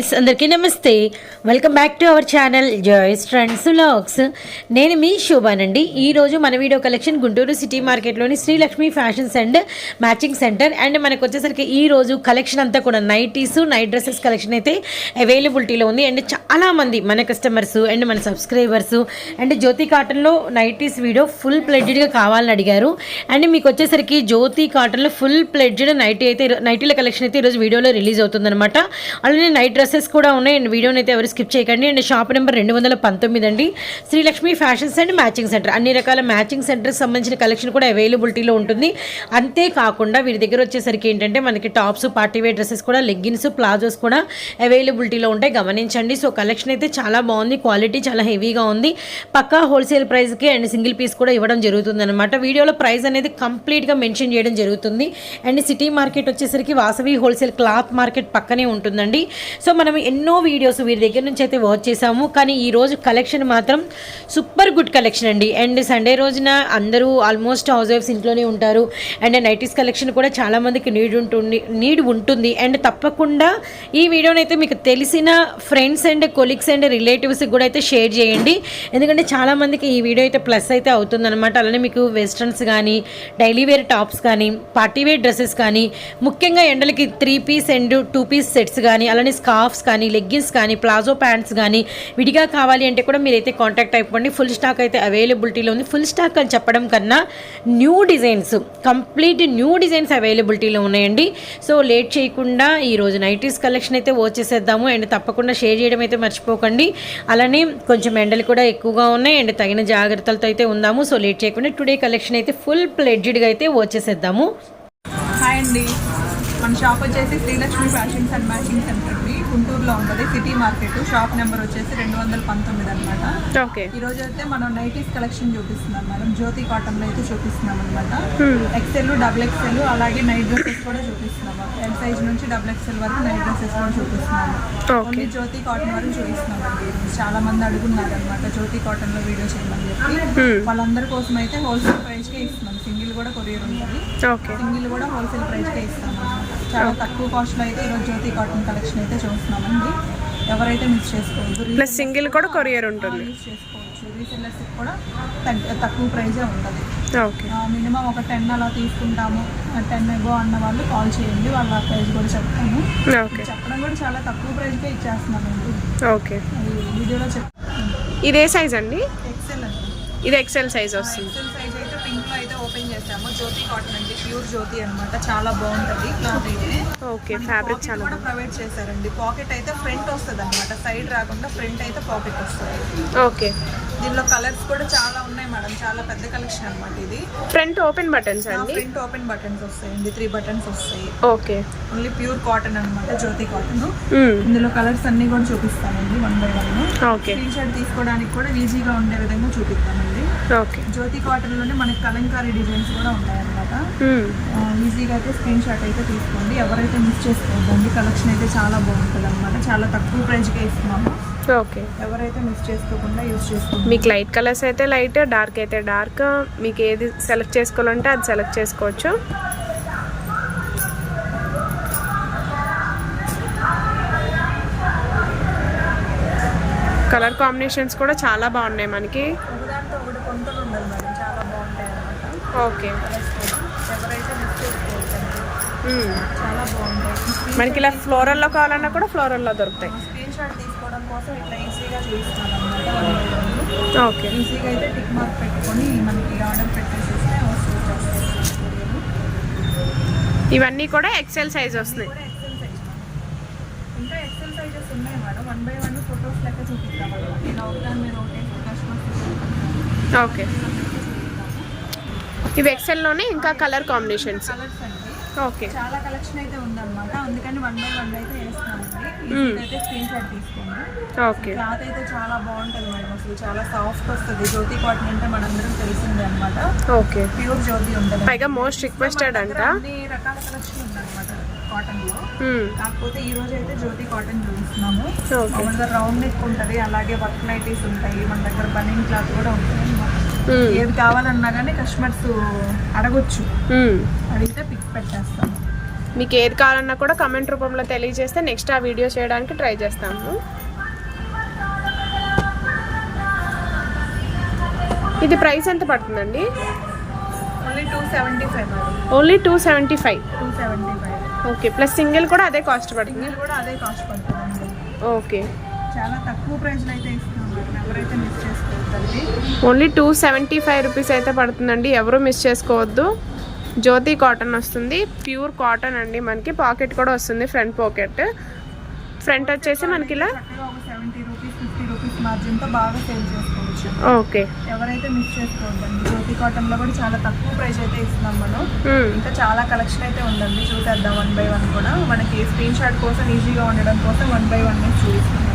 అందరికీ నమస్తే. Welcome back to our channel Joyce trends vlogs నేను మీ శోభానండి. ఈరోజు మన video collection Guntur city మార్కెట్లోని Srilakshmi fashions and matching centre and మనకు వచ్చేసరికి ఈ రోజు కలెక్షన్ అంతా కూడా నైటీస్ నైట్ డ్రెస్సెస్ కలెక్షన్ అయితే అవైలబిలిటీలో ఉంది. అండ్ చాలామంది మన కస్టమర్స్ అండ్ మన సబ్స్క్రైబర్స్ అండ్ జ్యోతి కాటన్లో నైటీస్ వీడియో ఫుల్ ప్లెడ్జ్డ్గా కావాలని అడిగారు. అండ్ మీకు వచ్చేసరికి జ్యోతి కాటన్లో ఫుల్ ప్లెడ్జ్డ్ నైటీ అయితే నైటీల కలెక్షన్ అయితే ఈరోజు వీడియోలో రిలీజ్ అవుతుందన్నమాట. అలానే నైట్ డ్రెస్సెస్ కూడా ఉన్నాయి. అండ్ వీడియోని అయితే ఎవరు స్కిప్ చేయకండి. అండ్ షాప్ నెంబర్ రెండు వందల పంతొమ్మిది అండి. Srilakshmi fashions and matching centre. అన్ని రకాల మ్యాచింగ్ సెంటర్కి సంబంధించిన కలెక్షన్ కూడా అవైలబిలిటీలో ఉంటుంది. అంతేకాకుండా వీరి దగ్గర వచ్చేసరికి ఏంటంటే మనకి టాప్స్ పార్టీ డ్రెస్సెస్ కూడా లెగ్గిన్స్ ప్లాజోస్ కూడా అవైలబిలిటీలో ఉంటాయి. గమనించండి. సో కలెక్షన్ అయితే చాలా బాగుంది. క్వాలిటీ చాలా హెవీగా ఉంది. పక్కా హోల్సేల్ ప్రైస్కి అండ్ సింగిల్ పీస్ కూడా ఇవ్వడం జరుగుతుంది అనమాట వీడియోలో ప్రైస్ అనేది కంప్లీట్గా మెన్షన్ చేయడం జరుగుతుంది. అండ్ సిటీ మార్కెట్ వచ్చేసరికి వాసవి హోల్సేల్ క్లాత్ మార్కెట్ పక్కనే ఉంటుందండి. సో మనం ఎన్నో వీడియోస్ వీరి దగ్గర నుంచి అయితే వాచ్ చేసాము కానీ ఈ రోజు కలెక్షన్ మాత్రం సూపర్ గుడ్ కలెక్షన్ అండి. అండ్ సండే రోజున అందరూ ఆల్మోస్ట్ హౌస్ వైఫ్స్ ఇంట్లోనే ఉంటారు. అండ్ నైటీస్ కలెక్షన్ కూడా చాలామందికి నీడ్ ఉంటుంది నీడ్ ఉంటుంది. అండ్ తప్పకుండా ఈ వీడియోని అయితే మీకు తెలిసిన ఫ్రెండ్స్ అండ్ కొలీగ్స్ అండ్ రిలేటివ్స్కి కూడా అయితే షేర్ చేయండి. ఎందుకంటే చాలామందికి ఈ వీడియో అయితే ప్లస్ అయితే అవుతుందన్నమాట. అలానే మీకు వెస్ట్రన్స్ కానీ డైలీ వేర్ టాప్స్ కానీ పార్టీ వేర్ డ్రెస్సెస్ కానీ ముఖ్యంగా ఎండలకి three piece and two piece sets కానీ అలానే హాఫ్స్ కానీ లెగ్గిన్స్ కానీ ప్లాజో ప్యాంట్స్ కానీ విడిగా కావాలి అంటే కూడా మీరైతే కాంటాక్ట్ అయిపోండి. ఫుల్ స్టాక్ అయితే అవైలబిలిటీలో ఉంది. ఫుల్ స్టాక్ అని చెప్పడం కన్నా new designs complete new designs అవైలబిలిటీలో ఉన్నాయండి. సో లేట్ చేయకుండా ఈ రోజు నైటీస్ కలెక్షన్ అయితే వచ్చేసేద్దాము. అండ్ తప్పకుండా షేర్ చేయడం అయితే మర్చిపోకండి. అలానే కొంచెం ఎండలు కూడా ఎక్కువగా ఉన్నాయి. అండ్ తగిన జాగ్రత్తలతో అయితే ఉందాము. సో లేట్ చేయకుండా టుడే కలెక్షన్ అయితే ఫుల్ ప్లెడ్జ్డ్గా అయితే వచ్చేసేద్దాము. హాయ్ అండి. మన షాప్ వచ్చేసి Srilakshmi fashions and matching centre గుంటూరులో ఉంటుంది. City market. షాప్ నెంబర్ వచ్చేసి రెండు వందల పంతొమ్మిది అనమాట ఓకే. ఈ రోజు అయితే మనం నైటీస్ కలెక్షన్ చూపిస్తున్నాం మేడం. జ్యోతి కాటన్లో అయితే చూపిస్తున్నాం అనమాట ఎక్సెల్ డబుల్ ఎక్సెల్ అలాగే నైట్ డ్రెస్సెస్ కూడా చూపిస్తున్నాము ఎల్ సైజ్ నుంచి డబుల్ ఎక్సెల్ వరకు నైట్ డ్రెస్సెస్ కూడా చూపిస్తున్నాము ఓన్లీ జ్యోతి కాటన్ వరకు చూపిస్తున్నాం అండి. చాలా మంది అడుగున్నారు అనమాట జ్యోతి కాటన్లో వీడియో చేయమని చెప్పి. వాళ్ళందరి కోసం అయితే హోల్సేల్ ప్రైస్ కే ఇస్తున్నాం. సింగిల్ కూడా కొరియర్ ఉంటుంది. ఓకే. సింగిల్ కూడా హోల్సేల్ ప్రైస్కే ఇస్తాం. అన్నమాట చాలా తక్కువ కాస్ట్లో అయితే ఈరోజు జ్యోతి కాటన్ కలెక్షన్ అయితే చూస్తున్నామండి. ఎవరైతే మిస్ చేసుకోవద్దు ప్లస్ సింగిల్ కూడా కొరియర్ ఉంటుంది. యూస్ చేసుకోవచ్చు. రీసెల్లర్స్కి కూడా తక్కువ ప్రైజే ఉంటుంది. ఓకే. మినిమం ఒక టెన్ అలా తీసుకుంటాము. టెన్ ఎగో అన్న వాళ్ళు కాల్ చేయండి వాళ్ళ ప్రైస్ కూడా చెప్తాము. ఓకే. చెప్పడం కూడా చాలా తక్కువ ప్రైస్కే ఇచ్చేస్తున్నామండి. ఓకే. వీడియోలో చెప్తాను ఇదే సైజ్ అండి? ఎక్సెల్ అండి. ఇది ఎక్సెల్ సైజ్ వస్తుంది. జ్యోతి కాటన్ అండి ప్యూర్ జ్యోతి అన్నమాట. చాలా బాగుంటది క్లాత్ అయితే. ఓకే ఫ్యాబ్రిక్ చాలా కూడా ప్రొవైడ్ చేశారండి. పాకెట్ అయితే ఫ్రంట్ వస్తుంది అనమాట సైడ్ రాకుండా ఫ్రంట్ అయితే పాకెట్ వస్తుంది. ఓకే. దీనిలో కలర్స్ కూడా చాలా ఉన్నాయి మేడం. చాలా పెద్ద కలెక్షన్ అన్నమాట ఇది. ఫ్రంట్ ఓపెన్ బటన్స్ అండి? ఫ్రంట్ ఓపెన్ బటన్స్ వస్తాయండి. త్రీ బటన్స్ వస్తాయి. ఓకే. ఓన్లీ ప్యూర్ కాటన్ అన్నమాట జ్యోతి కాటన్. ఇందులో కలర్స్ అన్ని కూడా చూపిస్తానండి one by one. Okay. Screenshot తీసుకోవడానికి కూడా ఈజీగా ఉండే విధంగా చూపిస్తానండి. ఓకే. జ్యోతి కాటన్లోనే మనకి కలంకారీ డిజైన్స్ కూడా ఉంటాయన్నమాట. ఆ, ఈజీగా అయితే స్క్రీన్ షాట్ అయితే తీసుకోండి. ఎవరైతే మిస్ చేసుకోవద్దండి కలెక్షన్ అయితే చాలా బాగుంటుంది అనమాట చాలా తక్కువ ప్రైస్కే ఇస్తున్నాము. ఓకే. ఎవరైతే మిస్ చేసుకోకుండా యూస్ చేసుకోండి. మీకు లైట్ కలర్స్ అయితే లైట్ డార్క్ అయితే డార్క్ మీకు ఏది సెలెక్ట్ చేసుకోవాలంటే అది సెలెక్ట్ చేసుకోవచ్చు. కలర్ కాంబినేషన్స్ కూడా చాలా బాగున్నాయి మనకి. ఒకదాంతో ఒకటి కొంతలు ఉండదు మేడం చాలా బాగుంటాయి అనమాట ఓకే ఎవరైతే మిస్ చేసుకోవద్దండి మ్మ్. చాలా బాగుంటాయి మనకి ఇలా ఫ్లోరల్లో కావాలన్నా కూడా ఫ్లోరల్లో దొరుకుతాయి. స్క్రీన్ షాట్ తీసుకోవడం కోసం ఇట్లా ఈజీగా అనమాట ఓకే. ఈజీగా అయితే టిక్ మార్క్ పెట్టుకొని మనకి ఆర్డర్ పెట్టేసేస్తే వస్తుంది. ఇవన్నీ కూడా ఎక్సెల్ సైజ్ వస్తున్నాయి. ఇంకా ఎక్సెల్ సైజెస్ ఉన్నాయి madam. One by one photos లెక్క చూపిస్తాం అన్నమాట ఇలా ఒకదాని మీద ఒకటి కస్టమర్స్ ఓకే. ఇవి ఎక్సెల్లోనే ఇంకా కలర్ కాంబినేషన్స్ కలర్స్ అండి. ఓకే. చాలా కలెక్షన్ అయితే ఉందన్నమాట. అందుకని వన్ బై వన్ అయితే వేస్తామండి. ఈజీగా అయితే స్క్రీన్ షాట్ తీసుకోండి. ఓకే. క్లాత్ అయితే చాలా బాగుంటుంది మేడం అసలు. చాలా సాఫ్ట్ వస్తుంది. జ్యోతి కాటన్ అంటే మనందరం తెలిసిందే అనమాట ఓకే. ప్యూర్ జ్యోతి ఉంటుంది. పైగా మోస్ట్ రిక్వెస్టెడ్ అంట. అన్ని రకాల కలెక్షన్ ఉందన్నమాట కాటన్లో. కాకపోతే ఈ రోజు అయితే జ్యోతి కాటన్ చూపిస్తున్నాము. ఓకే. మామూలుగా రౌండ్ నెక్ ఉంటుంది. అలాగే వర్క్ నైటీస్ ఉంటాయి. మన దగ్గర బనింగ్ క్లాత్ కూడా ఉంటుంది. ఏది కావాలన్నా కానీ కస్టమర్స్ అడగొచ్చు. అడిగితే పిక్ పెట్టేస్తాము మీకు ఏది కావాలన్నా కూడా కమెంట్ రూపంలో తెలియజేస్తే నెక్స్ట్ ఆ వీడియో చేయడానికి ట్రై చేస్తాము. ఇది ప్రైస్ ఎంత పడుతుందండి? Only two seventy five okay plus single కూడా అదే కాస్ట్ పడుతుంది. సింగిల్ కూడా అదే కాస్ట్ పడుతుందండి. ఓకే చాలా తక్కువ ప్రైస్లో అయితే only two seventy five rupees అయితే పడుతుందండి. ఎవరు మిస్ చేసుకోవద్దు. జ్యోతి కాటన్ వస్తుంది. ప్యూర్ కాటన్ అండి మనకి. పాకెట్ కూడా వస్తుంది ఫ్రంట్ పాకెట్. ఫ్రంట్ వచ్చేసి మనకి ఇలా ఓకే. ఎవరైతే మిస్ చేసుకోవద్దండి జ్యోతి కాటన్లో కూడా చాలా తక్కువ ప్రైస్ అయితే ఇస్తున్నాం మనం. ఇంకా చాలా కలెక్షన్ అయితే ఉందండి. చూసేద్దాం వన్ బై వన్ కూడా. మనకి స్క్రీన్ షాట్ కోసం ఈజీగా ఉండడం కోసం వన్ బై వన్ చూపిస్తున్నాం.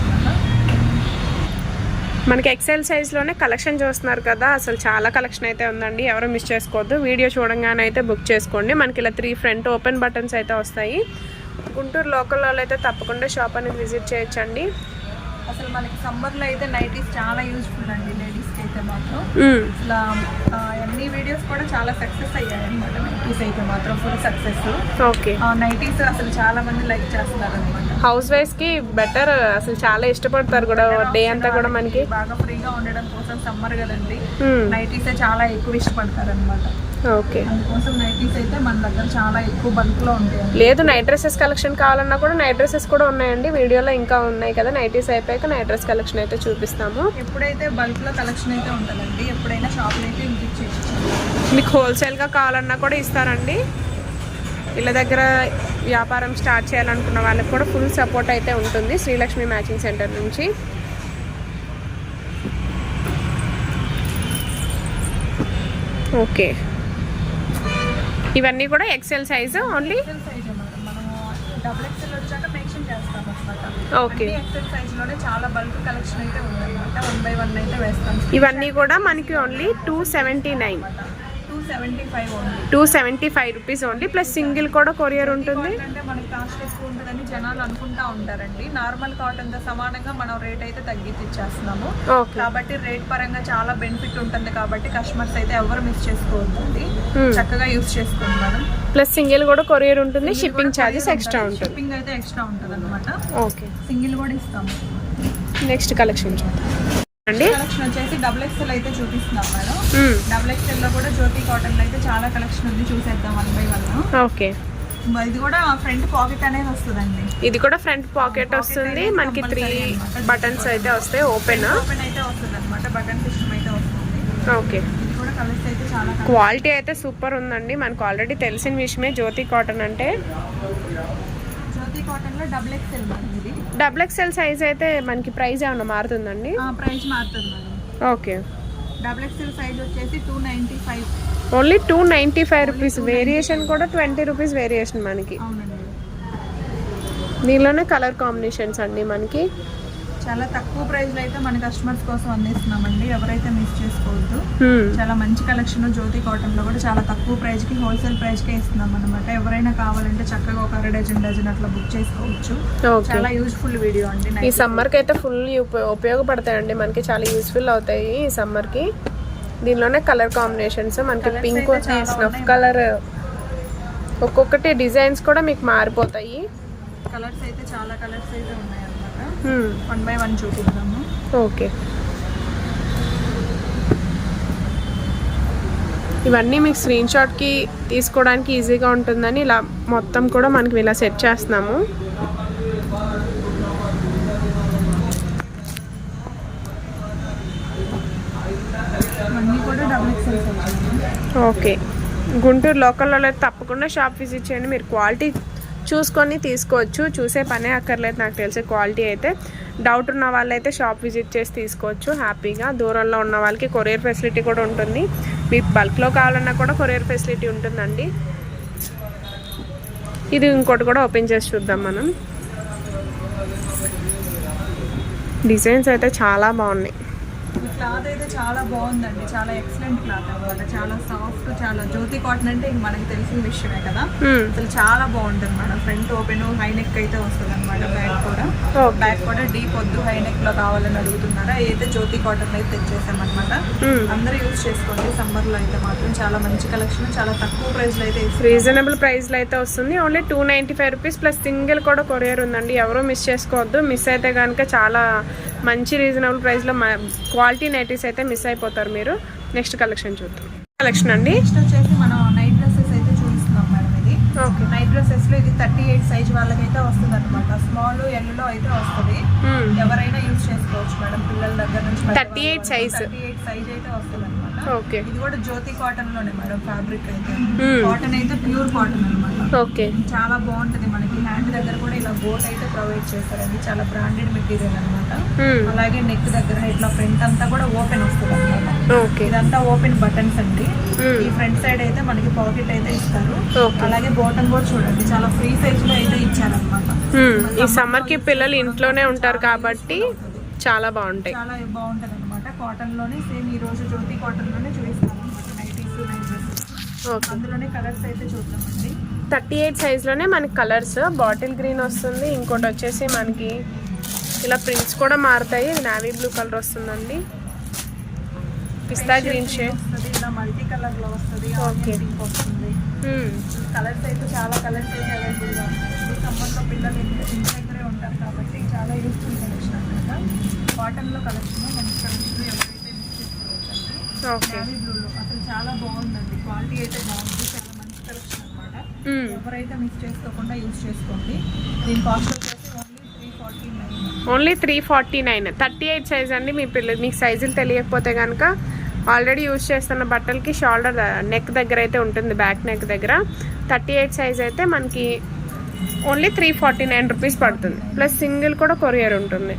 మనకి ఎక్సెల్ సైజ్లోనే కలెక్షన్ చూస్తున్నారు కదా అసలు చాలా కలెక్షన్ అయితే ఉందండి. ఎవరు మిస్ చేసుకోవద్దు. వీడియో చూడంగానే అయితే బుక్ చేసుకోండి. మనకి ఇలా త్రీ ఫ్రంట్ ఓపెన్ బటన్స్ అయితే వస్తాయి. గుంటూరు లోకల్లో అయితే తప్పకుండా షాప్ అనేది విజిట్ చేయొచ్చండి. అసలు మనకి సమ్మర్లో అయితే నైటీస్ చాలా యూజ్ఫుల్ అండి లేడీస్ అయితే మాత్రం. ఆ, అన్ని వీడియోస్ కూడా చాలా సక్సెస్ అయ్యాయి అనమాట నైటీస్ అయితే మాత్రం ఫుల్ సక్సెస్ ఓకే. నైటీస్ అసలు చాలా మంది లైక్ చేస్తున్నారు అనమాట హౌస్ వైఫ్స్కి బెటర్ అసలు చాలా ఇష్టపడతారు కూడా డే అంతా కూడా మనకి. బాగా ఫ్రీగా ఉండడం కోసం సమ్మర్ కదండి. నైటీస్ చాలా ఎక్కువ ఇష్టపడతారు అనమాట ఓకే. అందుకోసం నైటీస్ అయితే మన దగ్గర చాలా ఎక్కువ బల్క్లో ఉంటాయి లేదు నైట్ డ్రెస్సెస్ కలెక్షన్ కావాలన్నా కూడా నైట్ డ్రెస్సెస్ కూడా ఉన్నాయండి. వీడియోలో ఇంకా ఉన్నాయి కదా నైటీస్ అయిపోయాక నైట్ డ్రెస్ కలెక్షన్ అయితే చూపిస్తాము. ఎప్పుడైతే బల్క్లో కలెక్షన్ అయితే ఉంటుందండి ఎప్పుడైనా అయితే విజిట్ చేయొచ్చు మీకు హోల్సేల్గా కావాలన్నా కూడా ఇస్తారండి. వీళ్ళ దగ్గర వ్యాపారం స్టార్ట్ చేయాలనుకున్న వాళ్ళకి కూడా ఫుల్ సపోర్ట్ అయితే ఉంటుంది. శ్రీలక్ష్మి మ్యాచింగ్ సెంటర్ నుంచి. ఓకే ఇవన్నీ కూడా XL size only double XL వచ్చాక ఓకే. లోనే చాలా బల్క్ కలెక్షన్ అయితే ఉందన్నమాట. వన్ బై వన్ అయితే వేస్తాం. ఇవన్నీ కూడా మనకి only two seventy nine two seventy five only two seventy five rupees only plus single కూడా కొరియర్ ఉంటుంది. కాస్ట్ ఎక్కువ ఉంటుందని జనాలు అనుకుంటా ఉంటారండి. నార్మల్ కాటన్తో సమానంగా మనం రేట్ అయితే తగ్గించి ఇచ్చేస్తున్నాము. కాబట్టి రేట్ పరంగా చాలా బెనిఫిట్ ఉంటుంది కాబట్టి కస్టమర్స్ అయితే ఎవరు మిస్ చేసుకోవద్దండి. Hmm. చక్కగా యూస్ మేడం. ప్లస్ సింగిల్ కూడా కొరియర్ ఉంటుంది షిప్పింగ్ ఛార్జెస్ ఎక్స్ట్రా ఉంటుంది. షిప్పింగ్ అయితే ఎక్స్ట్రా ఉంటుంది అనమాట ఓకే. సింగిల్ కూడా ఇస్తాము నెక్స్ట్ కలెక్షన్ అండి కలెక్షన్ వచ్చేసి డబుల్ ఎక్స్ఎల్ అయితే చూపిస్తున్నాం మేడం. డబుల్ ఎక్స్ఎల్లో కూడా జ్యోతి కాటన్లో అయితే చాలా కలెక్షన్ ఉంది. చూసేద్దాం వన్ బై వన్. ఓకే. ఇది కూడా ఫ్రంట్ పాకెట్ అనేది వస్తుందండి. ఇది కూడా ఫ్రంట్ పాకెట్ వస్తుంది. మనకి త్రీ బటన్స్ అయితే వస్తాయి ఓపెన్ ఓపెన్ అయితే వస్తుంది. అనమాట బటన్ సిస్టమ్ అయితే వస్తుంది ఓకే క్వాలిటీ అయితే సూపర్ ఉందండి. మనకు ఆల్రెడీ తెలిసిన విషయమే జ్యోతి కాటన్ అంటే. జ్యోతి కాటన్లో డబుల్ ఎక్స్ఎల్ సైజ్ అయితే మనకి ప్రైస్ ఏమన్నా మారుతుందండి? ప్రైస్ మారుతుంది madam okay double XL size వచ్చేసి two ninety five only two ninety five rupees variation కూడా ట్వంటీ రూపీస్ వేరియేషన్ మనకి. దీనిలోనే కలర్ కాంబినేషన్స్ అండి మనకి. చాలా తక్కువ ప్రైస్లో అయితే మన కస్టమర్స్ కోసం అందిస్తున్నామండి. ఎవరైతే మిస్ చేసుకోవద్దు. Hmm. చాలా మంచి కలెక్షన్ జ్యోతి కాటన్లో కూడా చాలా తక్కువ ప్రైస్కి హోల్సేల్ ప్రైస్ కే ఇస్తున్నాం అనమాట ఎవరైనా కావాలంటే చక్కగా ఒక అర డజన్ డజన్ అట్లా బుక్ చేసుకోవచ్చు. చాలా యూజ్ఫుల్ వీడియో అండి ఈ సమ్మర్కి అయితే ఫుల్ ఉపయోగపడతాయండి. మనకి చాలా యూస్ఫుల్ అవుతాయి ఈ సమ్మర్కి దీనిలోనే కలర్ కాంబినేషన్స్ మనకి పింక్ స్నఫ్ కలర్ ఒక్కొక్కటి డిజైన్స్ కూడా మీకు మారిపోతాయి. కలర్స్ అయితే చాలా కలర్స్ అయితే ఉన్నాయి. వన్ బై వన్ చూపిద్దాము. ఓకే. ఇవన్నీ మీకు స్క్రీన్ షాట్కి తీసుకోవడానికి ఈజీగా ఉంటుందని ఇలా మొత్తం కూడా మనకి ఇలా సెట్ చేస్తున్నాము. ఓకే. గుంటూరు లోకల్లో తప్పకుండా షాప్ విజిట్ చేయండి. మీరు క్వాలిటీ చూసుకొని తీసుకోవచ్చు. చూసే పనే అక్కర్లేదు నాకు తెలిసే క్వాలిటీ అయితే. డౌట్ ఉన్న వాళ్ళైతే షాప్ విజిట్ చేసి తీసుకోవచ్చు హ్యాపీగా. దూరంలో ఉన్న వాళ్ళకి కొరియర్ ఫెసిలిటీ కూడా ఉంటుంది. మీకు బల్క్లో కావాలన్నా కూడా కొరియర్ ఫెసిలిటీ ఉంటుందండి. ఇది ఇంకోటి కూడా ఓపెన్ చేసి చూద్దాం మనం. డిజైన్స్ అయితే చాలా బాగున్నాయి. క్లాత్ అయితే చాలా బాగుందండి. చాలా ఎక్సలెంట్ క్లాత్ అన్నమాట. చాలా సాఫ్ట్ చాలా జ్యోతి కాటన్ అంటే ఇంక మనకి తెలిసిన విషయమే కదా. అసలు చాలా బాగుంటుంది madam. Front open high neck అయితే వస్తుంది అనమాట బ్యాక్ కూడా. బ్యాక్ కూడా డీప్ వద్దు హై నెక్లో కావాలని అడుగుతున్నారా? అయితే జ్యోతి కాటన్ అయితే తెచ్చేసామన్నమాట. Hmm. అందరూ యూజ్ చేసుకోండి. సమ్మర్లో అయితే మాత్రం చాలా మంచి కలెక్షన్ చాలా తక్కువ ప్రైస్లో అయితే. రీజనబుల్ ప్రైస్లో అయితే వస్తుంది. Only two ninety five rupees plus single కూడా కొరియర్ ఉందండి. ఎవరూ మిస్ చేసుకోవద్దు. మిస్ అయితే కనుక చాలా మంచి రీజనబుల్ ప్రైస్లో క్వాలిటీ నైటీస్ అయితే మిస్ అయిపోతారు మీరు. నెక్స్ట్ కలెక్షన్ చూద్దాం. కలెక్షన్ అండి. నెక్స్ట్ వచ్చేసి మనం నైట్ డ్రెస్సెస్ అయితే చూపిస్తున్నాం మేడం ఇది. ఓకే. నైట్ డ్రెస్సెస్లో ఇది థర్టీ ఎయిట్ సైజ్ వాళ్ళకైతే వస్తుంది అనమాట స్మాల్ ఎల్లో అయితే వస్తుంది. ఎవరైనా యూజ్ చేసుకోవచ్చు మేడం పిల్లల దగ్గర నుంచి 38 size. థర్టీ ఎయిట్ సైజ్ అయితే వస్తుంది అనమాట ఓకే. ఇది కూడా జ్యోతి కాటన్లోనే మేడం ఫ్యాబ్రిక్ అయితే. Hmm. కాటన్ అయితే ప్యూర్ కాటన్ అనమాట ఓకే. చాలా బాగుంటది మనకి. హ్యాండ్ దగ్గర కూడా ఇలా బోట్ అయితే ప్రొవైడ్ చేస్తారండి. చాలా బ్రాండెడ్ మెటీరియల్ అనమాట అలాగే నెక్ దగ్గర ఇట్లా ఫ్రంట్ అంతా కూడా ఓపెన్ వస్తుంది అనమాట ఇదంతా ఓపెన్ బటన్స్ అండి. ఈ ఫ్రంట్ సైడ్ అయితే మనకి పాకెట్ అయితే ఇస్తారు. అలాగే బాటమ్ కూడా చూడండి. చాలా ఫ్రీ సైజ్లో అయితే ఇచ్చారనమాట ఈ సమ్మర్కి పిల్లలు ఇంట్లోనే ఉంటారు కాబట్టి చాలా బాగుంటాయి. చాలా బాగుంటది అనమాట కాటన్లోనే సేమ్ ఈ రోజు జ్యోతి కాటన్లోనే చూపిస్తాను అనమాట నైటీస్ నైట్ డ్రెస్సెస్ ఓకే. అందులోనే కలర్స్ అయితే చూద్దామండి. థర్టీ ఎయిట్ సైజ్లోనే మనకి కలర్స్. బాటిల్ గ్రీన్ వస్తుంది. ఇంకోటి వచ్చేసి మనకి ఇలా ప్రింట్స్ కూడా మారుతాయి. నావీ బ్లూ కలర్ వస్తుందండి. పిస్తా గ్రీన్ షేడ్ ఇలా మల్టీ కలర్లో వస్తుంది. పింక్ వస్తుంది. కలర్స్ అయితే చాలా కలర్స్ అయితే అవైలబుల్గా ఉన్నాయి సమ్మర్లో పిల్లలు ఇంటి దగ్గరే ఉంటారు కాబట్టి చాలా యూస్ఫుల్ కలెక్షన్ అనమాట కాటన్లో కలెక్షన్ మంచి కలెక్షన్ ఎవరైతే మిస్ చేసుకోవచ్చు ఓకే బ్లూలో అసలు చాలా బాగుందండి. క్వాలిటీ అయితే బాగుంది చాలా మంచి కలెక్షన్ అనమాట ఎవరైతే మిస్ చేసుకోకుండా యూజ్ చేసుకోండి. దీని కాస్ట్ వచ్చేసి only three forty nine only three forty nine thirty eight size అండి. మీ పిల్లలు మీకు సైజులు తెలియకపోతే కనుక ఆల్రెడీ యూజ్ చేస్తున్న బట్టలకి షోల్డర్ నెక్ దగ్గర అయితే ఉంటుంది బ్యాక్ నెక్ దగ్గర. థర్టీ ఎయిట్ సైజ్ అయితే మనకి only three forty nine rupees పడుతుంది. ప్లస్ సింగిల్ కూడా కొరియర్ ఉంటుంది.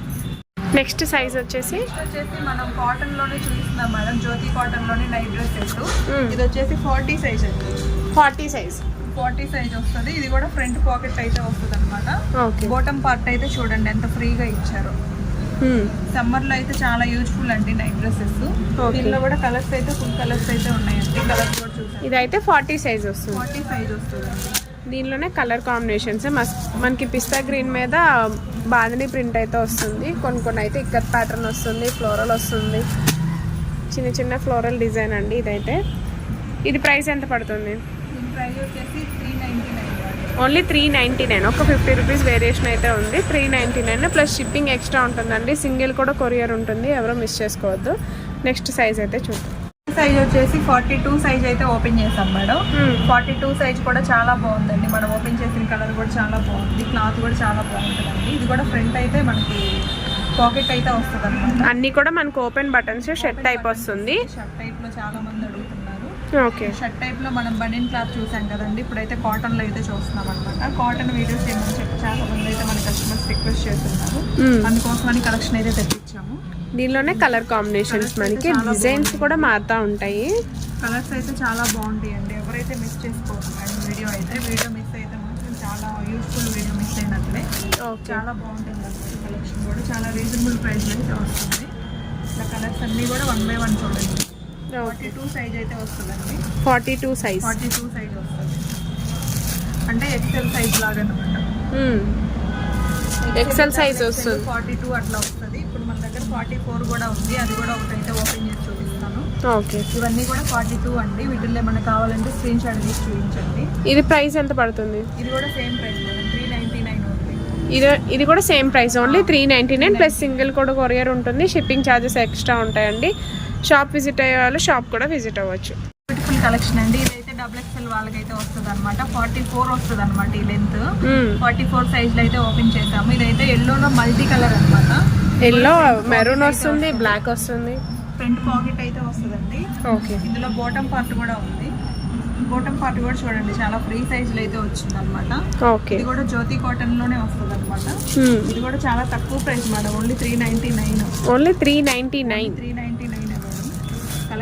నెక్స్ట్ సైజ్ వచ్చేసి వచ్చేసి మనం కాటన్లోనే చూస్తున్నాం మేడం. జ్యోతి కాటన్లోనే నైట్ డ్రెస్ Hmm. ఇది వచ్చేసి ఫార్టీ సైజ్ అండి. ఫార్టీ సైజ్ ఫార్టీ సైజ్ వస్తుంది. ఇది కూడా ఫ్రంట్ పాకెట్ అయితే వస్తుంది అనమాట బాటమ్ పార్ట్ అయితే చూడండి ఎంత ఫ్రీగా ఇచ్చారు. సమ్మర్లో అయితే చాలా యూజ్ఫుల్ అండి నైట్ డ్రెస్సెస్. దీనిలో కూడా కలర్స్ అయితే ఫుల్ కలర్స్ అయితే ఉన్నాయండి. కలర్స్ కూడా చూసాను. ఇదైతే ఫార్టీ సైజ్ వస్తుంది. ఫార్టీ సైజ్ వస్తుందండి. దీనిలోనే కలర్ కాంబినేషన్స్ మస్ మనకి పిస్తా గ్రీన్ మీద బాందిని ప్రింట్ అయితే వస్తుంది. కొన్ని కొన్ని అయితే ఇక్కత్ ప్యాటర్న్ వస్తుంది ఫ్లోరల్ వస్తుంది. చిన్న చిన్న ఫ్లోరల్ డిజైన్ అండి ఇదైతే. ఇది ప్రైస్ ఎంత పడుతుంది? ఓన్లీ త్రీ నైంటీ నైన్ ఒక ఫిఫ్టీ రూపీస్ వేరియేషన్ అయితే ఉంది. Three ninety nine plus shipping extra ఉంటుందండి. సింగిల్ కూడా కొరియర్ ఉంటుంది. ఎవరో మిస్ చేసుకోవద్దు. నెక్స్ట్ సైజ్ అయితే చూద్దాం. సైజ్ వచ్చేసి ఫార్టీ టూ సైజ్ అయితే ఓపెన్ చేసాం మేడం. ఫార్టీ టూ సైజ్ కూడా చాలా బాగుందండి. మనం ఓపెన్ చేసిన కలర్ కూడా చాలా బాగుంది. క్లాత్ కూడా చాలా బాగుంటుందండి. ఇది కూడా ఫ్రంట్ అయితే మనకి పాకెట్ అయితే వస్తుంది అన్నీ కూడా మనకు ఓపెన్ బటన్స్ షర్ట్ టైప్ వస్తుంది. షర్ట్ టైప్లో చాలా మంది ఓకే షర్ట్ టైప్లో మనం బనియన్ క్లాత్ చూసాం కదండి. ఇప్పుడైతే కాటన్లో అయితే చూస్తున్నాం అనమాట కాటన్ వీడియోస్ ఏమని చెప్పి చాలా మంది అయితే మన కస్టమర్స్ రిక్వెస్ట్ చేస్తున్నారు. Hmm. అందుకోసమని కలెక్షన్ అయితే తెప్పించాము. దీనిలోనే కలర్ కాంబినేషన్స్ మనకి డిజైన్స్ కూడా మారుతూ ఉంటాయి. కలర్స్ అయితే చాలా బాగుంటాయండి. ఎవరైతే మిస్ చేసుకోవచ్చు వీడియో అయితే వీడియో మిస్ అయితే మాత్రం చాలా యూస్ఫుల్ వీడియో మిస్ అయినట్లే. ఓకే చాలా బాగుంటుంది అన్నమాట కలెక్షన్ కూడా. చాలా రీజనబుల్ ప్రైస్ అయితే వస్తుంది. ఇలా కలర్స్ అన్నీ కూడా వన్ బై వన్ చూడండి. ఫార్టీ టూ సైజ్ అయితే వస్తుందండి. Forty two size. Forty two size వస్తుంది. అంటే ఎక్సెల్ సైజ్ లాగా అనమాట ఎక్సెల్ సైజ్ వస్తుంది. ఫార్టీ టూ అట్లా వస్తుంది. ఇప్పుడు మన దగ్గర ఫార్టీ ఫోర్ కూడా ఉంది. అది కూడా ఒకటైతే ఓపెన్ చేసి చూపిస్తాను. ఓకే ఇవన్నీ కూడా ఫార్టీ టూ అండి. వీటిల్లో మనకు కావాలంటే స్క్రీన్ షాట్ తీసి చూపించండి. ఇది ప్రైస్ ఎంత పడుతుంది? ఇది కూడా same price three ninety nine ఇది ఇది కూడా same price only three ninety nine plus single కూడా కొరియర్ ఉంటుంది. షిప్పింగ్ ఛార్జెస్ ఎక్స్ట్రా ఉంటాయండి. షాప్ విజిట్ అయ్యే వాళ్ళు షాప్ కూడా విజిట్ అవ్వచ్చు. బ్యూటిఫుల్ కలెక్షన్ అండి. ఇదైతే డబుల్ ఎక్స్ఎల్ వాళ్ళకైతే వస్తుంది అనమాట ఫార్టీ ఫోర్ వస్తుంది అనమాట ఈ లెంత్ ఫార్టీ ఫోర్ సైజ్లో అయితే ఓపెన్ చేసాము ఇదైతే ఎల్లోలో మల్టీ కలర్ అనమాట ఎల్లో మెరూన్ వస్తుంది బ్లాక్ వస్తుంది. ఫ్రంట్ పాకెట్ అయితే వస్తుందండి. ఓకే ఇందులో బాటమ్ పార్ట్ కూడా ఉంది. బాటమ్ పార్ట్ కూడా చూడండి. చాలా ఫ్రీ సైజ్లో అయితే వచ్చింది అనమాట ఓకే ఇది కూడా జ్యోతి కాటన్లోనే వస్తుంది అనమాట ఇది కూడా చాలా తక్కువ price madam only three ninety nine only three ninety nine three ninety nine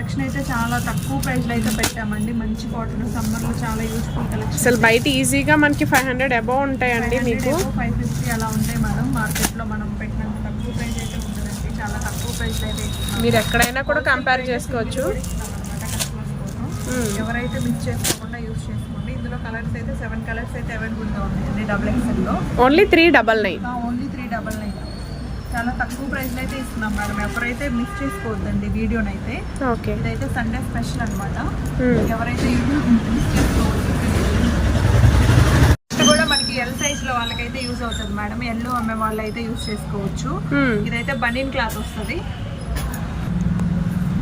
collection అయితే చాలా తక్కువ ప్రైస్లో అయితే పెట్టామండి. మంచి కాటన్ సమ్మర్లో చాలా యూస్ఫుల్ కలెక్షన్. అసలు బయట ఈజీగా మనకి ఫైవ్ హండ్రెడ్ అబౌవ్ ఉంటాయండి మీకు. ఫైవ్ ఫిఫ్టీ అలా ఉంటాయి మేడం మార్కెట్లో మనం పెట్టినంత తక్కువ ప్రైస్ అయితే ఉండదండి. చాలా తక్కువ ప్రైస్ అయితే మీరు ఎక్కడైనా కూడా కంపేర్ చేసుకోవచ్చు. కోసం. ఎవరైతే మిస్ చేసుకోకుండా యూస్ చేసుకోండి. ఇందులో కలర్స్ అయితే సెవెన్ కలర్స్ అయితే అవైలబుల్గా ఉన్నాయండి double ఎక్స్ఎల్లో only three double nine only three double nine చాలా తక్కువ ప్రైస్లో అయితే ఇస్తున్నాం మేడం ఎవరైతే మిస్ చేసుకోవద్దండి వీడియోనైతే ఓకే. ఇదైతే సండే స్పెషల్ అనమాట. ఎవరైతే మిస్ చేసుకోవద్దు ఇది కూడా మనకి ఎల్ సైజ్లో వాళ్ళకైతే యూస్ అవుతుంది మేడం ఎల్లు అమ్మే వాళ్ళు అయితే యూస్ చేసుకోవచ్చు ఇదైతే బనీన్ క్లాత్ వస్తుంది.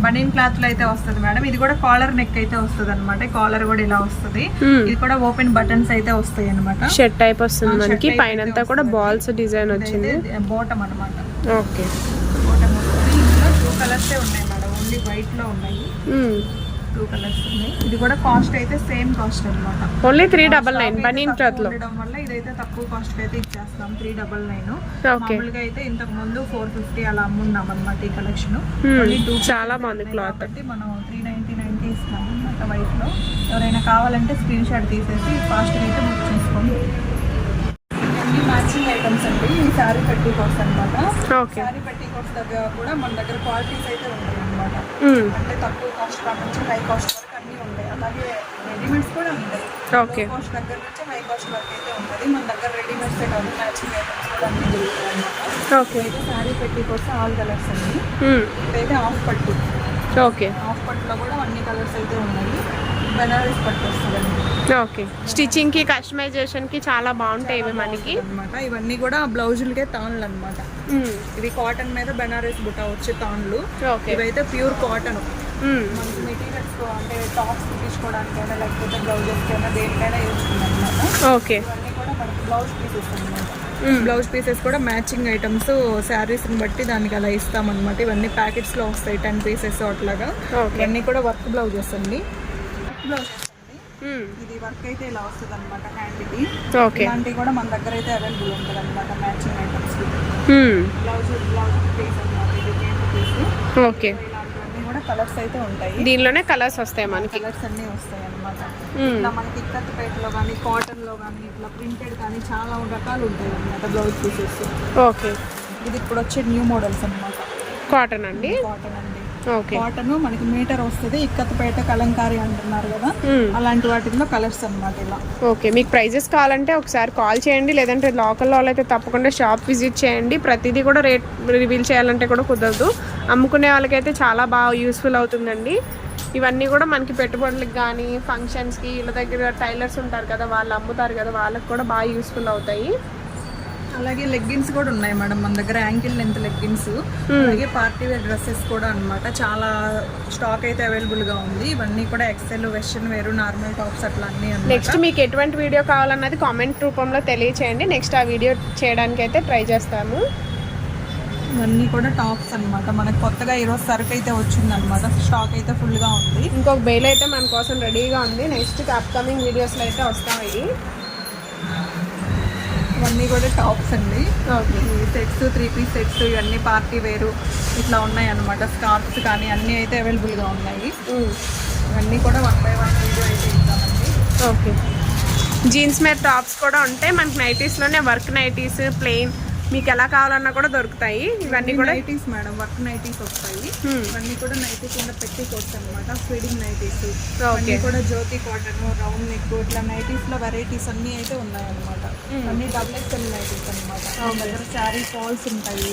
బనీన్ క్లాత్లో అయితే వస్తుంది మేడం. ఇది కూడా కాలర్ నెక్ అయితే వస్తుంది అనమాట కాలర్ కూడా ఇలా వస్తుంది. ఇది కూడా ఓపెన్ బటన్స్ అయితే వస్తాయి అనమాట షర్ట్ టైప్ వస్తుంది మనకి. పైన కూడా. బాల్స్ డిజైన్ వచ్చింది. బోటం అనమాట ఓకే. బోటం వస్తుంది. ఇందులో టూ కలర్స్ ఉన్నాయి మేడం. ఓన్లీ వైట్లో ఉన్నాయి. టూ కలర్స్ ఉన్నాయి. ఇది కూడా కాస్ట్ అయితే సేమ్ కాస్ట్ అనమాట ఓన్లీ త్రీ డబల్ నైన్ బనీన్ క్లాత్లో. ఉండడం వల్ల ఇదైతే తక్కువ కాస్ట్ అయితే ఇచ్చేస్తాం త్రీ డబల్ నైన్ ఓకే మామూలుగా అయితే ఇంతకు ముందు ఫోర్ ఫిఫ్టీ అలా అమ్మున్నాం అనమాట ఈ కలెక్షన్ చాలా బాగుంది క్లాత్ మనం త్రీ నైన్టీ నైన్కి ఇస్తాం అనమాట వైట్లో. ఎవరైనా కావాలంటే స్క్రీన్ షాట్ తీసేసి ఫాస్ట్ అయితే బుక్ చేసుకోండి. మ్యాచింగ్ ఐటమ్స్ అండి. ఈ శారీ పెట్టి కోర్స్ అనమాట శారీ పెట్టి కోర్స్ దగ్గర కూడా మన దగ్గర క్వాలిటీస్ అయితే ఉంటాయి. అనమాట. అంటే తక్కువ కాస్ట్ నుంచి హై కాస్ట్ వరకు అన్నీ ఉంటాయి. అలాగే రెడీమేడ్స్ కూడా ఉంటాయి. ఓకే. కాస్ట్ దగ్గర నుంచి హై కాస్ట్ వరకు అయితే ఉంటుంది. మన దగ్గర రెడీమేడ్స్ కాదు మ్యాచింగ్ ఐటమ్స్ కూడా అన్ని దొరుకుతాయి అనమాట ఓకే. అయితే శారీ పెట్టి కోసం ఆల్ కలర్స్ అండి ఇదైతే ఆఫ్ పట్టు. ఓకే. ఆఫ్ పట్టులో కూడా అన్ని కలర్స్ అయితే ఉన్నాయి. బెనారస్ పట్టు వస్తుందండి. ఓకే. స్టిచ్చింగ్కి కస్టమైజేషన్కి చాలా బాగుంటాయి ఇవి మనకి. అనమాట ఇవన్నీ కూడా బ్లౌజులకే తాన్లు అనమాట ఇవి కాటన్ మీద బెనారస్ బుట్ట వచ్చే తాన్లు. ఇవైతే ప్యూర్ కాటన్. మెటీరియల్స్ అంటే టాప్స్ లేకపోతే దేనికైనా యూజ్ ఓకే. బ్లౌజ్ పీసెస్ అనమాట బ్లౌజ్ పీసెస్ కూడా మ్యాచింగ్ ఐటమ్స్ శారీస్ని బట్టి దానికి అలా ఇస్తామన్నమాట. ఇవన్నీ ప్యాకెట్స్లో వస్తాయి టెన్ పీసెస్ అట్లాగా. ఇవన్నీ కూడా వర్క్ బ్లౌజెస్ అండి. Work blouses. అండి ఇది వర్క్ అయితే ఇలా వస్తుంది అనమాట హ్యాండ్కి ఓకే ఇలాంటివి కూడా మన దగ్గర అయితే అవైలబుల్ ఉంటుంది అనమాట matching items blouse blouse piece అనమాట ఇది పీస్ ఓకే కూడా కలర్స్ అయితే ఉంటాయి. దీనిలోనే కలర్స్ వస్తాయి మనకి. కలర్స్ అన్నీ వస్తాయి అనమాట ఇట్లా మనకి ఇక్కత్పేటలో కానీ కాటన్లో కానీ ఇట్లా ప్రింటెడ్ కానీ చాలా రకాలు ఉంటాయి అనమాట బ్లౌజ్ పీసెస్ ఓకే ఇది ఇప్పుడు వచ్చే న్యూ మోడల్స్ అనమాట కాటన్ అండి? కాటన్ అండి. కాటన్ మనకి మీటర్ వస్తుంది ఇక్కత్పేట కలంకారీ అంటున్నారు కదా. మ్మ్. అలాంటి వాటిల్లో కలర్స్ అన్నమాట ఇలా. ఓకే మీకు ప్రైజెస్ కావాలంటే ఒకసారి కాల్ చేయండి లేదంటే లోకల్లో అయితే తప్పకుండా షాప్ విజిట్ చేయండి. ప్రతిదీ కూడా రేట్ రివీల్ చేయాలంటే కూడా కుదరదు. అమ్ముకునే వాళ్ళకైతే చాలా బాగా యూస్ఫుల్ అవుతుందండి. ఇవన్నీ కూడా మనకి పెట్టుబడులకు కానీ ఫంక్షన్స్కి వీళ్ళ దగ్గర టైలర్స్ ఉంటారు కదా వాళ్ళు అమ్ముతారు కదా వాళ్ళకి కూడా బాగా యూస్ఫుల్ అవుతాయి. అలాగే లెగ్గిన్స్ కూడా ఉన్నాయి మేడం మన దగ్గర యాంకిల్ లెంత్ లెగ్గిన్స్ అలాగే పార్టీ వేర్ డ్రెస్సెస్ కూడా అన్నమాట. చాలా స్టాక్ అయితే అవైలబుల్గా ఉంది. ఇవన్నీ కూడా XL western wear normal tops అట్లా అన్ని నెక్స్ట్ మీకు ఎటువంటి వీడియో కావాలన్నది కామెంట్ రూపంలో తెలియచేయండి. నెక్స్ట్ ఆ వీడియో చేయడానికి అయితే ట్రై చేస్తాము ఇవన్నీ కూడా టాప్స్ అన్నమాట. మనకు కొత్తగా ఈరోజు సరుకు అయితే వచ్చిందనమాట స్టాక్ అయితే ఫుల్గా ఉంది. ఇంకొక బెయిల్ అయితే మన కోసం రెడీగా ఉంది. నెక్స్ట్ అప్కమింగ్ వీడియోస్లో అయితే వస్తాయి. ఇవన్నీ కూడా టాప్స్ అండి. Okay. Sets three piece sets ఇవన్నీ పార్టీ వేరు ఇట్లా ఉన్నాయి అన్నమాట స్కార్ఫ్స్ కానీ అన్నీ అయితే అవైలబుల్గా ఉన్నాయి. ఇవన్నీ కూడా వన్ బై వన్ వీడియో అయితే ఇద్దామండి. ఓకే. జీన్స్ మీద టాప్స్ కూడా ఉంటాయి. మనకి నైటీస్లోనే వర్క్ నైటీస్ ప్లెయిన్ మీకు ఎలా కావాలన్నా కూడా దొరుకుతాయి. ఇవన్నీ కూడా నైటీస్ మేడం వర్క్ నైటీస్ వస్తాయి. ఇవన్నీ కూడా నైటీ కింద పెట్టి కోట్స్ అనమాట ఫీడింగ్ నైటీస్. అన్నీ కూడా జ్యోతి కాటన్ రౌండ్ నెక్ ఇట్లా నైటీస్లో వెరైటీస్ అన్ని అయితే ఉన్నాయి అనమాట అన్ని డబుల్ ఎక్స్ఎల్ నైటీస్ అనమాట దగ్గర శారీ ఫాల్స్ ఉంటాయి.